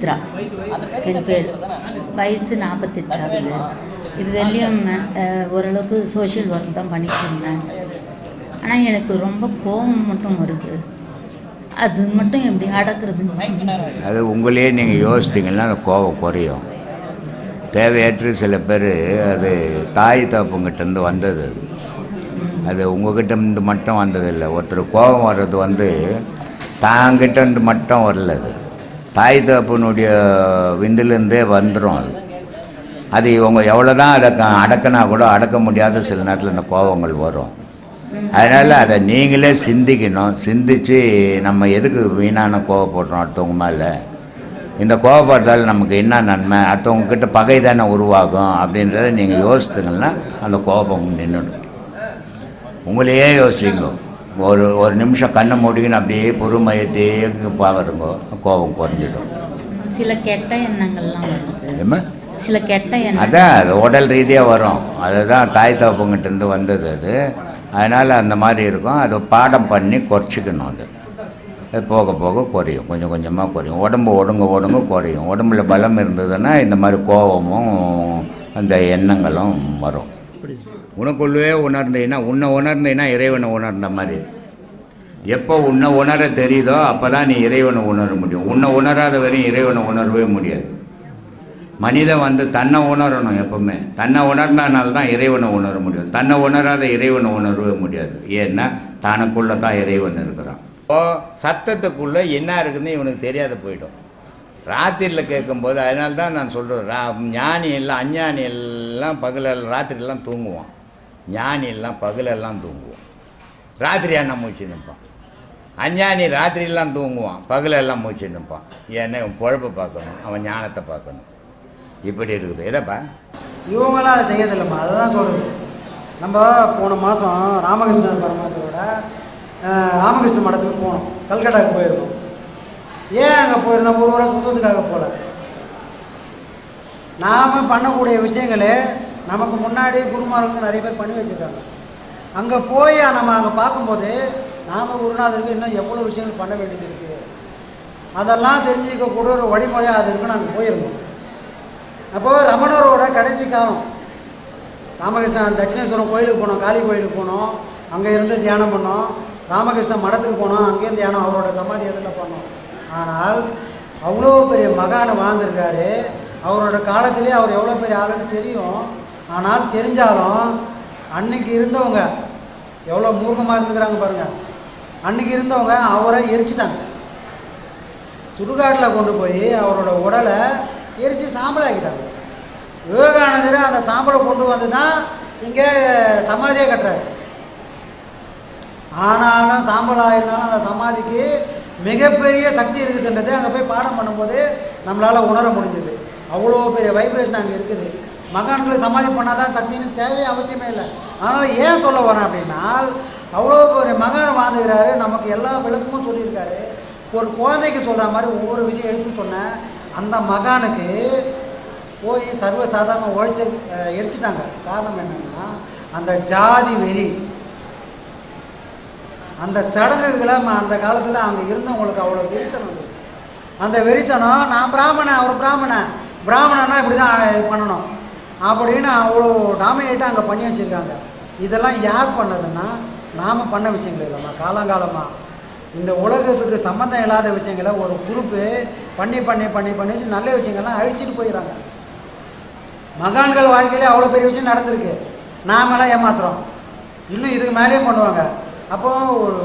சித்ரா என் பேர். வயசு நாற்பத்தெட்டு ஆகுது இது வெளியும் ஓரளவுக்கு சோஷியல் ஒர்க் தான் பண்ணிட்டு இருந்தேன் ஆனால் எனக்கு ரொம்ப கோபம் மட்டும் வருது. அது மட்டும் எப்படி அடக்கிறது அது உங்களையே நீங்கள் யோசிச்சிங்கன்னா அந்த கோபம் குறையும். தேவையற்று சில பேர் அது தாய் தப்புங்கிட்டேருந்து வந்தது அது. அது உங்ககிட்ட இருந்து மட்டும் வந்ததில்லை. ஒருத்தர் கோபம் வர்றது வந்து தாங்கிட்ட இருந்து மட்டும் வரல அது. தாய் தகப்பனுடைய விந்துலேருந்தே வந்துடும் அது. அது இவங்க எவ்வளோ தான் அதை க- அடக்கினா கூட அடக்க முடியாத சில நேரத்தில் இந்த கோபங்கள் வரும். அதனால் அதை நீங்களே சிந்திக்கணும். சிந்தித்து நம்ம எதுக்கு வீணான கோவப்படுறோம் அடுத்தவங்க மேலே? இந்த கோவப்படுறதால நமக்கு என்ன நன்மை? அடுத்தவங்க கிட்ட பகை தானே உருவாகும் அப்படின்றத நீங்கள் யோசித்துங்கன்னா அந்த கோபம் நின்றுடும் உங்களையே யோசிங்க. ஒரு ஒரு நிமிஷம் கண்ணை மூடிக்கின்னு அப்படியே பொறுமையத்தையே பார்க்குறங்க கோபம் குறைஞ்சிடும். சில கெட்ட எண்ணங்கள்லாம் வருது. சில கெட்ட எண்ணம் அதான் அது உடல் ரீதியாக வரும். அதுதான் தாய் தகப்பங்கிட்டேருந்து வந்தது அது. அதனால் அந்த மாதிரி இருக்கும். அதை பாடம் பண்ணி குறைச்சிக்கணும் அது. அது போக போக குறையும். கொஞ்சம் கொஞ்சமாக குறையும். உடம்பு ஒடுங்க ஒடுங்க குறையும். உடம்புல பலம் இருந்ததுன்னா இந்த மாதிரி கோபமும் அந்த எண்ணங்களும் வரும். உனக்குள்ளவே உணர்ந்தீங்கன்னா உன்னை உணர்ந்தீங்கன்னா இறைவனை உணர்ந்த மாதிரி. எப்போ உன்னை உணர தெரியுதோ அப்போ தான் நீ இறைவனை உணர முடியும். உன்னை உணராத வரையும் இறைவனை உணரவே முடியாது. மனிதன் வந்து தன்னை உணரணும் எப்பவுமே. தன்னை உணர்ந்தனால தான் இறைவனை உணர முடியும். தன்னை உணராத இறைவனை உணரவே முடியாது. ஏன்னா தனக்குள்ளே தான் இறைவன் இருக்கிறான். இப்போ சத்தத்துக்குள்ளே என்ன இருக்குதுன்னு இவனுக்கு தெரியாத போயிடும். ராத்திரியில் கேட்கும்போது அதனால தான் நான் சொல்கிறேன் ரா ஞானி எல்லாம் அஞ்ஞானி எல்லாம் பகலில் ராத்திரிலாம் தூங்குவான். ஞானியெல்லாம் பகலெல்லாம் தூங்குவான். ராத்திரி அண்ணா மூச்சு நிற்பான். அஞ்ஞானி ராத்திரியெல்லாம் தூங்குவான் பகலெல்லாம் மூச்சு நிற்பான். ஏன்னா இவன் பொழப்பை பார்க்கணும் அவன் ஞானத்தை பார்க்கணும். இப்படி இருக்குது. எதப்பா? இவங்களாம் அதை செய்யறதில்லம்மா. அதை தான் சொல்கிறது நம்ம போன மாதம் ராமகிருஷ்ணன் பரமாசரோட ராமகிருஷ்ண மடத்துக்கு போனோம். கல்கட்டாவுக்கு போயிருக்கோம் ஏன் அங்கே போயிருந்தோம்? ஒரு வாரம் சுத்தத்துக்காக போகல நாம் பண்ணக்கூடிய விஷயங்களே நமக்கு முன்னாடி குருமார்கள் நிறைய பேர் பண்ணி வச்சுருக்காங்க. அங்கே போய் நம்ம அங்கே பார்க்கும்போது நாம் குருநாதருக்கு இன்னும் எவ்வளோ விஷயங்கள் பண்ண வேண்டியது இருக்குது அதெல்லாம் தெரிஞ்சுக்கக்கூடிய ஒரு வழிமுறையாக அது இருக்குன்னு அங்கே போயிருந்தோம். அப்போது ரமணரோட கடைசி காலம் ராமகிருஷ்ணன் தட்சிணேஸ்வரம் கோயிலுக்கு போனோம் காளி கோயிலுக்கு போனோம் அங்கே இருந்து தியானம் பண்ணோம். ராமகிருஷ்ணன் மடத்துக்கு போனோம் அங்கேயும் தியானம் அவரோட சமாதி எதில் பண்ணோம். ஆனால் அவ்வளோ பெரிய மகான் வாழ்ந்திருக்காரு. அவரோட காலத்திலே அவர் எவ்வளோ பெரிய ஆளுன்னு தெரியும். ஆனால் தெரிஞ்சாலும் அன்னைக்கு இருந்தவங்க எவ்வளோ மூர்க்கமாக இருந்துக்கிறாங்க பாருங்கள் அன்னைக்கு இருந்தவங்க அவரை எரிச்சிட்டாங்க. சுடுகாட்டில் கொண்டு போய் அவரோட உடலை எரித்து சாம்பலாக்கிட்டாங்க விவேகானந்தர் அந்த சாம்பலை கொண்டு வந்து தான் இங்கே சமாதியை கட்டுறாரு. ஆனாலும் சாம்பலாக இருந்தாலும் அந்த சமாதிக்கு மிகப்பெரிய சக்தி இருக்குதுன்றது அங்கே போய் பாடம் பண்ணும்போது நம்மளால் உணர முடிஞ்சது. அவ்வளோ பெரிய வைப்ரேஷன் அங்கே இருக்குது. மகான்களை சமாதி பண்ணால் தான் சக்தின்னு தேவையே அவசியமே இல்லை. அதனால் ஏன் சொல்ல வரேன் அப்படின்னா அவ்வளோ பெரிய மகான் வாழ்ந்துக்கிறாரு. நமக்கு எல்லா விளக்கமும் சொல்லியிருக்காரு. ஒரு குழந்தைக்கு சொல்கிற மாதிரி ஒவ்வொரு விஷயம் எடுத்து சொன்னேன். அந்த மகானுக்கு போய் சர்வ சாதாரண உழைச்சி எரிச்சிட்டாங்க. காரணம் என்னென்னா அந்த ஜாதி வெறி. அந்த சடங்குகளை ம- அந்த காலத்தில் அங்கே இருந்தவங்களுக்கு அவ்வளோ வெறித்தனம் அந்த வெறித்தனம் நான் பிராமணன் அவர் பிராமணன். பிராமணன்னா இப்படி தான் பண்ணணும். அப்படின்னு அவ்வளோ டாமினேட்டாக அங்கே பண்ணி வச்சுருக்காங்க. இதெல்லாம் யார் பண்ணதுன்னா நாம் பண்ண விஷயங்கள் இல்லைம்மா. காலங்காலமாக இந்த உலகத்துக்கு சம்மந்தம் இல்லாத விஷயங்களை ஒரு குரூப்பு பண்ணி பண்ணி பண்ணி பண்ணி வச்சு நல்ல விஷயங்கள்லாம் அழிச்சிட்டு போயிடறாங்க. மகான்கள் வாழ்க்கையிலே அவ்வளோ பெரிய விஷயம் நடந்திருக்கு. நாமெல்லாம் ஏமாத்துறோம். இன்னும் இதுக்கு மேலேயும் பண்ணுவாங்க. அப்போ ஒரு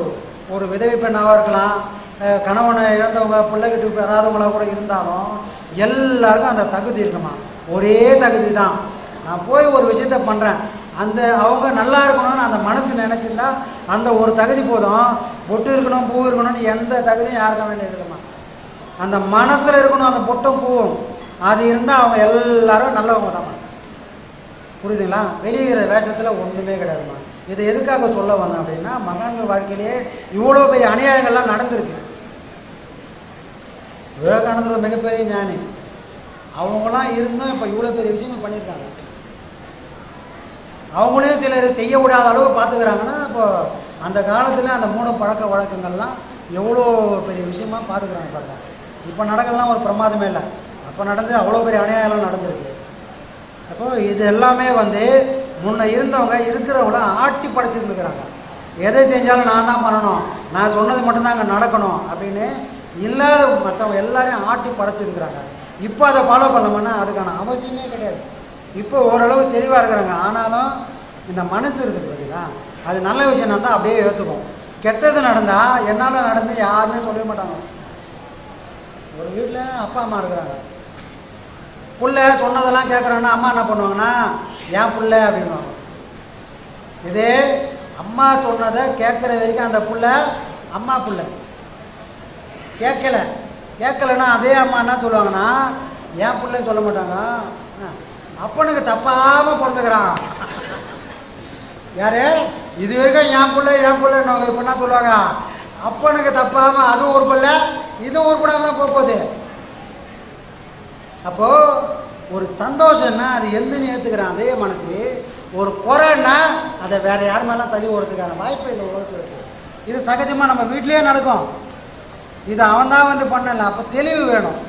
ஒரு விதவை பெண்ணாக இருக்கலாம் கணவனை இழந்தவங்க பிள்ளைகிட்டு பெறாதவங்களாக கூட இருந்தாலும் எல்லாருக்கும் அந்த தகுதி இருக்குமா? ஒரே தகுதி தான். நான் போய் ஒரு விஷயத்த பண்ணுறேன் அந்த அவங்க நல்லா இருக்கணும்னு அந்த மனசு நினச்சிருந்தா அந்த ஒரு தகுதி போதும். பொட்டு இருக்கணும் பூ இருக்கணும்னு எந்த தகுதியும் யாருக்க வேண்டியது அந்த மனசில் இருக்கணும் அந்த பொட்டும் பூவும். அது இருந்தால் அவங்க எல்லாரும் நல்லவங்க தான் புரியுதுங்களா? வெளியிற வேஷத்தில் ஒன்றுமே கிடையாதுமா இது எதுக்காக சொல்ல வந்தேன் அப்படின்னா மகான்கள் வாழ்க்கையிலேயே இவ்வளோ பெரிய அநியாயங்கள்லாம் நடந்திருக்கு. விவேகானந்தர் மிகப்பெரிய ஞானி. அவங்களாம் இருந்தும் இப்போ இவ்வளோ பெரிய விஷயங்கள் பண்ணியிருக்காங்க. அவங்களையும் சிலர் செய்ய விடாத அளவு பார்த்துக்கிறாங்கன்னா இப்போ அந்த காலத்தில் அந்த மூட பழக்க வழக்கங்கள்லாம் எவ்வளோ பெரிய விஷயமா பார்த்துக்கிறாங்க பாருங்க. இப்போ நடக்கிறதுலாம் ஒரு பிரமாதமே இல்லை. அப்போ நடந்து அவ்வளோ பெரிய அநியாயம்லாம் நடந்திருக்கு. அப்போது இது எல்லாமே வந்து முன்ன இருந்தவங்க இருக்கிறவங்கள ஆட்டி படைச்சிருந்துக்கிறாங்க. எதை செஞ்சாலும் நான் தான் பண்ணணும். நான் சொன்னது மட்டும்தான் அங்கே நடக்கணும் அப்படின்னு இல்லாத மற்றவங்க எல்லாரையும் ஆட்டி படைச்சிருக்கிறாங்க. இப்போ அதை ஃபாலோ பண்ணோம்னா அதுக்கான அவசியமே கிடையாது. இப்போ ஓரளவு தெளிவாக இருக்கிறாங்க. ஆனாலும் இந்த மனசு இருக்குது பார்த்தீங்களா அது நல்ல விஷயம் நடந்தால் அப்படியே ஏற்றுக்கும் கெட்டது நடந்தால் என்னால் நடந்து யாருமே சொல்லவே மாட்டாங்க. ஒரு வீட்டில் அப்பா அம்மா இருக்கிறாங்க. புள்ள சொன்னதெல்லாம் கேட்குறாங்கன்னா அம்மா என்ன பண்ணுவாங்கன்னா ஏன் புள்ள அப்படின்வாங்க இதே அம்மா சொன்னதை கேட்குற வரைக்கும் அந்த புள்ள அம்மா புள்ள. கேட்கல கேட்கலன்னா அதே அம்மா என்ன சொல்லுவாங்கன்னா என் புள்ளன்னு சொல்ல மாட்டாங்க. அப்பனுக்கு தப்பாமல் பிறந்துக்கிறான். யாரு? இது வரைக்கும் என் பிள்ளை என் பிள்ளைன்னு இப்போ என்ன சொல்லுவாங்க? அப்பனுக்கு தப்பாமல் அதுவும் ஒரு பிள்ளை இதுவும் ஒரு கூடாம தான் போகுது. அப்போது ஒரு சந்தோஷம்னா அது எந்தன்னு ஏற்றுக்கிறான் அதே மனசு. ஒரு குறைன்னா அதை வேறு யார் மேலாம் தள்ளி ஓடுறதுக்கான வாய்ப்பு இந்த உலகத்தில் இருக்குது இது சகஜமாக நம்ம வீட்லேயே நடக்கும். இது அவன் தான் வந்து பண்ணல. அப்போ தெளிவு வேணும்.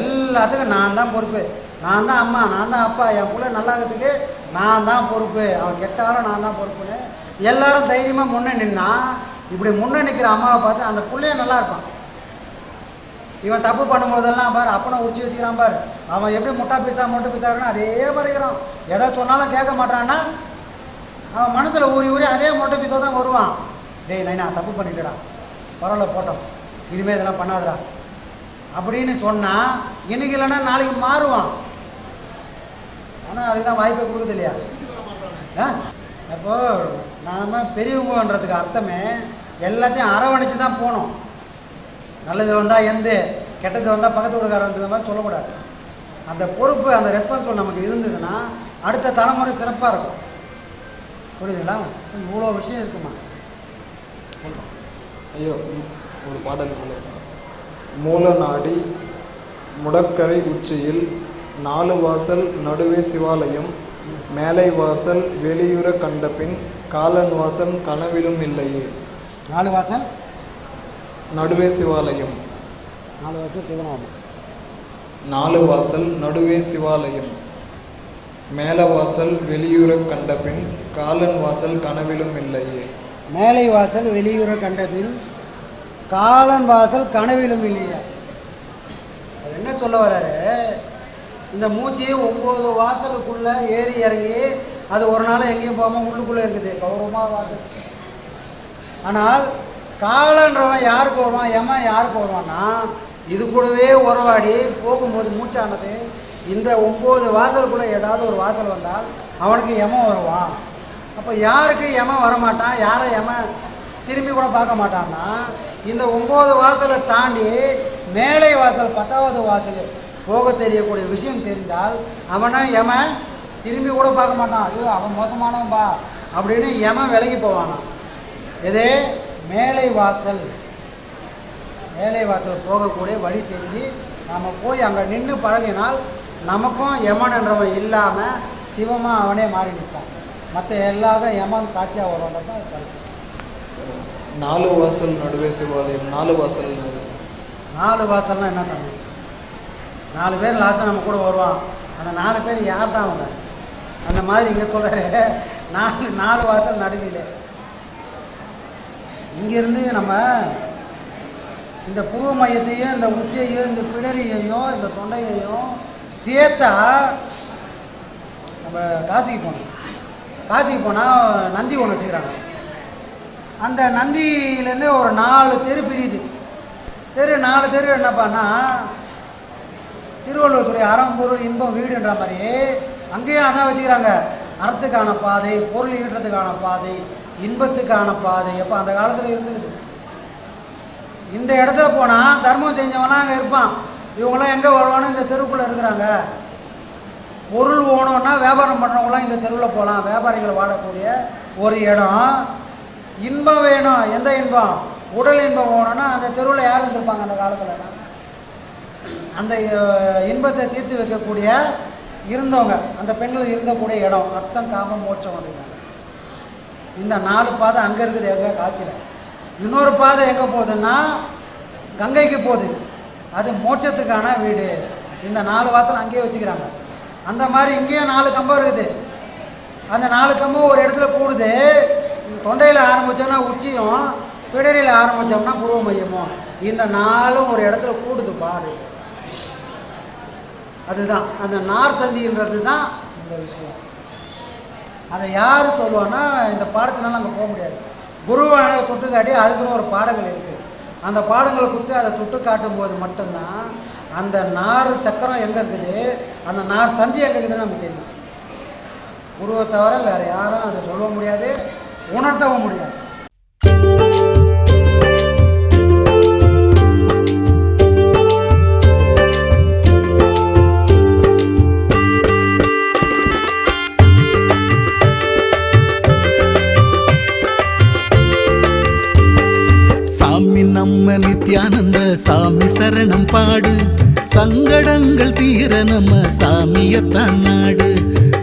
எல்லாத்துக்கும் நான் தான் பொறுப்பு. நான் தான் அம்மா நான் தான் அப்பா. என் பிள்ளை நல்லாகிறதுக்கு நான் தான் பொறுப்பு. அவன் கெட்டாலும் நான் தான் பொறுப்புன்னு எல்லாரும் தைரியமாக முன்னே நின்னா இப்படி முன்னே நிற்கிற அம்மாவை பார்த்து அந்த பிள்ளைய நல்லா இருப்பான். இவன் தப்பு பண்ணும்போதெல்லாம் பாரு அப்பனை உச்சி வச்சுக்கிறான் பாரு. அவன் எப்படி முட்டா பீஸா மொட்டை பீஸா அதே மாதிரி இருக்கிறான். எதை சொன்னாலும் கேட்க மாட்டான்னா அவன் மனசில் ஊறி ஊறி அதே மொட்டை பீஸா தான் வருவான். டேய் நைனா தப்பு பண்ணிட்டடா. பரவாயில்ல போட்டோம். இனிமேல் இதெல்லாம் பண்ணாதடா. அப்படின்னு சொன்னால் இன்னைக்கு இல்லைன்னா நாளைக்கு மாறுவான். ஆனால் அதுதான் வாய்ப்பை கொடுக்குது இல்லையா? ஆ? அப்போ நாம் பெரியவங்கன்றதுக்கு அர்த்தமே எல்லாத்தையும் அரவணைச்சு தான் போகணும். நல்லது வந்தால் எந்து கெட்டது வந்தால் பக்கத்து வீட்டுக்காரன் மாதிரி சொல்லக்கூடாது. அந்த பொறுப்பு அந்த ரெஸ்பான்சிபிள் நமக்கு இருந்ததுன்னா அடுத்த தலைமுறை சிறப்பாக இருக்கும். புரியுதுங்களா? இவ்வளோ விஷயம் இருக்குமா? ஐயோ ஒரு பாடல் போல மூலநாடி முடக்கரை உச்சியில் நாலு வாசல் நடுவே சிவாலயம் மேலை வாசல் வெளியுற கண்டபின் காலன் வாசல் கனவிலும் இல்லையே. நாலு வாசல்? நடுவே சிவாலயம். நாலு வாசல் சிவனாகும் நாலு வாசல் நடுவே சிவாலயம். மேல வாசல் வெளியுற கண்டபின் காலன் வாசல் கனவிலும் இல்லையே. மேலை வாசல் வெளியுற கண்டபின் காலன் வாசல் கனவிலும் இல்லையா. அவர் என்ன சொல்ல வர்றாரு? இந்த மூச்சு ஒம்பது வாசலுக்குள்ள ஏறி இறங்கி அது ஒரு நாள் எங்கேயும் போகாமல் உள்ளுக்குள்ளே இருக்குது. கௌரவமாக வாசல் ஆனால் காலன்றவன் யாருக்கு வருவான்? ஏமா யாருக்கு வருவான்னா இது கூடவே உறவாடி போகும்போது மூச்சானது இந்த ஒம்பது வாசலுக்குள்ளே ஏதாவது ஒரு வாசல் வந்தால் அவனுக்கு எமம் வருவான்? அப்போ யாருக்கு எமம் வரமாட்டான்? யாரை எமன் திரும்பி கூட பார்க்க மாட்டான்னா இந்த ஒம்பது வாசலை தாண்டி மேலை வாசல் பத்தாவது வாசல் போக தெரியக்கூடிய விஷயம் தெரிந்தால் அவனை எமன் திரும்பி கூட பார்க்க மாட்டான். ஐயோ அவன் மோசமானவன்பா அப்படின்னு எமன் விலகி போவானான் இதே மேலை வாசல் மேலை வாசல் போகக்கூடிய வழி தெரிஞ்சு நாம் போய் அங்கே நின்று பழகினால் நமக்கும் யமன் என்றவன் இல்லாமல் சிவமாக அவனே மாறி நிற்பான். மற்ற எல்லாரும் யமன் சாட்சியாக வருவான் தான் நாலு வாசல் நடுவே சிவாலயம் நாலு வாசல் நாலு வாசல்னா என்ன சொன்னேன் நாலு பேர் லாஸ்ட்டாக நம்ம கூட வருவான். அந்த நாலு பேர் யார் தான் அவங்க? அந்த மாதிரி இங்கே சொல்கிற நாலு நாலு வாசல் நடுவில். இங்கேருந்து நம்ம இந்த பூர்வ மையத்தையும் இந்த உச்சையும் இந்த பிடரியையும் இந்த தொண்டையையும் சேர்த்தா நம்ம காசிக்கு போனோம் காசிக்கு போனால் நந்தி ஒன்று வச்சுக்கிறாங்க. அந்த நந்தியிலேருந்து ஒரு நாலு தெரு பிரியுது. தெரு நாலு தெரு என்னப்பான்னா திருவள்ளுவர் சொல்லி அறம் பொருள் இன்பம் வீடுன்ற மாதிரி அங்கேயும் அதான் வச்சுக்கிறாங்க. அறத்துக்கான பாதை பொருள் ஈட்டுறதுக்கான பாதை இன்பத்துக்கான பாதை. அப்போ அந்த காலத்தில் இருந்துக்குது இந்த இடத்துல போனால் தர்மம் செஞ்சவனா அங்கே இருப்பான். இவங்களாம் எங்கே வருவானோ இந்த தெருவுக்குள்ளே இருக்கிறாங்க. பொருள் ஓணும்னா வியாபாரம் பண்ணுறவங்களாம் இந்த தெருவில் போகலாம் வியாபாரிகள் வாழக்கூடிய ஒரு இடம். இன்பம் வேணும். எந்த இன்பம்? உடல் இன்பம் வேணும்னா அந்த தெருவில் யார் இருந்திருப்பாங்க அந்த காலத்தில்? அந்த இன்பத்தை தீர்த்து வைக்கக்கூடிய இருந்தவங்க அந்த பெண்கள் இருந்தக்கூடிய இடம் அர்த்தம் காமம் மோட்சம் அப்படின்னாங்க இந்த நாலு பாதை அங்கே இருக்குது எங்கே? காசியில். இன்னொரு பாதை எங்கே போகுதுன்னா கங்கைக்கு போகுது. அது மோட்சத்துக்கான வீடு. இந்த நாலு வாசல் அங்கேயே வச்சுக்கிறாங்க. அந்த மாதிரி இங்கேயும் நாலு கம்பம் இருக்குது. அந்த நாலு கம்பம் ஒரு இடத்துல கூடுது. தொண்டையில் ஆரம்பித்தோம்னா உச்சியும் பிடரியில் ஆரம்பித்தோம்னா புருவ மையமும். இந்த நாளும் ஒரு இடத்துல கூடுது பாடு அதுதான். அந்த நார் சந்தின்றது தான் இந்த விஷயம். அதை யார் சொல்லுவான்னா இந்த பாடத்தினால அங்கே போக முடியாது. குருவான தொட்டு காட்டி அதுக்குன்னு ஒரு பாடங்கள் இருக்குது அந்த பாடங்களை கொடுத்து அதை தொட்டு காட்டும் போது மட்டும்தான் அந்த நார் சக்கரம் எங்கே இருக்குது? அந்த நார் சந்தி எங்கே இருக்குதுன்னு நமக்கு தெரியும். குருவை தவிர வேறு யாரும் அதை சொல்ல முடியாது. உணர்த்தவும் முடியாது. சாமி நம்ம நித்யானந்த சாமி சரணம் பாடு. சங்கடங்கள் தீர நம்ம சாமியத்தான் நாடு.